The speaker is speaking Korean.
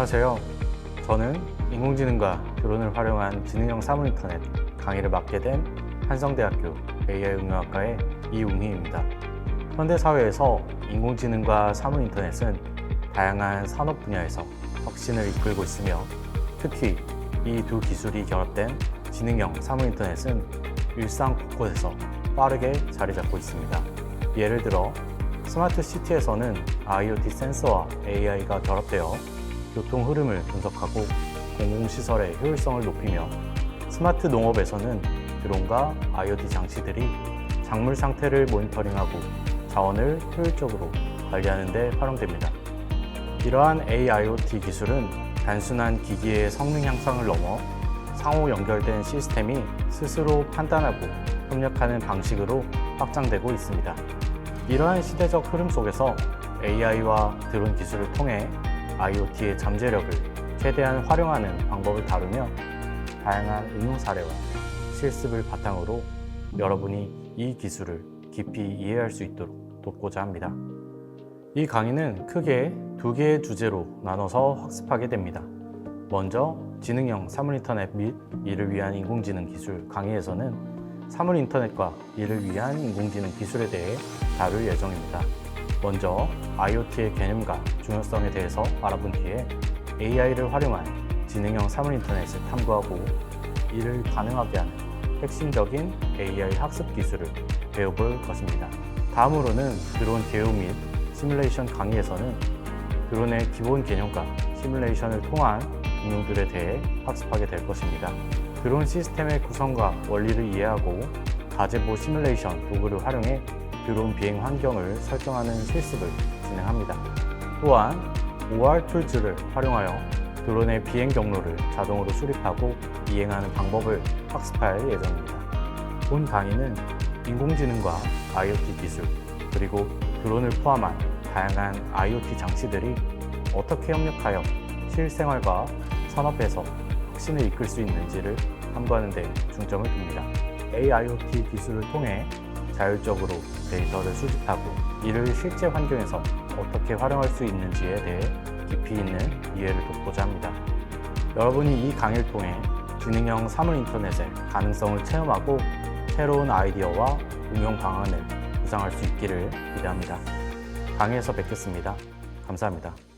안녕하세요. 저는 인공지능과 드론을 활용한 지능형 사무인터넷 강의를 맡게 된 한성대학교 AI응용학과의 이웅희입니다. 현대 사회에서 인공지능과 사무인터넷은 다양한 산업 분야에서 혁신을 이끌고 있으며 특히 이 두 기술이 결합된 지능형 사무인터넷은 일상 곳곳에서 빠르게 자리 잡고 있습니다. 예를 들어 스마트 시티에서는 IoT 센서와 AI가 결합되어 교통 흐름을 분석하고 공공시설의 효율성을 높이며 스마트 농업에서는 드론과 IoT 장치들이 작물 상태를 모니터링하고 자원을 효율적으로 관리하는 데 활용됩니다. 이러한 AIoT 기술은 단순한 기기의 성능 향상을 넘어 상호 연결된 시스템이 스스로 판단하고 협력하는 방식으로 확장되고 있습니다. 이러한 시대적 흐름 속에서 AI와 드론 기술을 통해 IoT의 잠재력을 최대한 활용하는 방법을 다루며 다양한 응용 사례와 실습을 바탕으로 여러분이 이 기술을 깊이 이해할 수 있도록 돕고자 합니다. 이 강의는 크게 두 개의 주제로 나눠서 학습하게 됩니다. 먼저 지능형 사물인터넷 및 이를 위한 인공지능 기술 강의에서는 사물인터넷과 이를 위한 인공지능 기술에 대해 다룰 예정입니다. 먼저 IoT의 개념과 중요성에 대해서 알아본 뒤에 AI를 활용한 지능형 사물 인터넷을 탐구하고 이를 가능하게 하는 핵심적인 AI 학습 기술을 배워볼 것입니다. 다음으로는 드론 개요 및 시뮬레이션 강의에서는 드론의 기본 개념과 시뮬레이션을 통한 응용들에 대해 학습하게 될 것입니다. 드론 시스템의 구성과 원리를 이해하고 가제보 시뮬레이션 도구를 활용해 드론 비행 환경을 설정하는 실습을 진행합니다. 또한 OR 툴즈를 활용하여 드론의 비행 경로를 자동으로 수립하고 이행하는 방법을 학습할 예정입니다. 본 강의는 인공지능과 IoT 기술, 그리고 드론을 포함한 다양한 IoT 장치들이 어떻게 협력하여 실생활과 산업에서 혁신을 이끌 수 있는지를 탐구하는 데 중점을 둡니다. AIoT 기술을 통해 자율적으로 데이터를 수집하고 이를 실제 환경에서 어떻게 활용할 수 있는지에 대해 깊이 있는 이해를 돕고자 합니다. 여러분이 이 강의를 통해 지능형 사물 인터넷의 가능성을 체험하고 새로운 아이디어와 응용 방안을 구상할 수 있기를 기대합니다. 강의에서 뵙겠습니다. 감사합니다.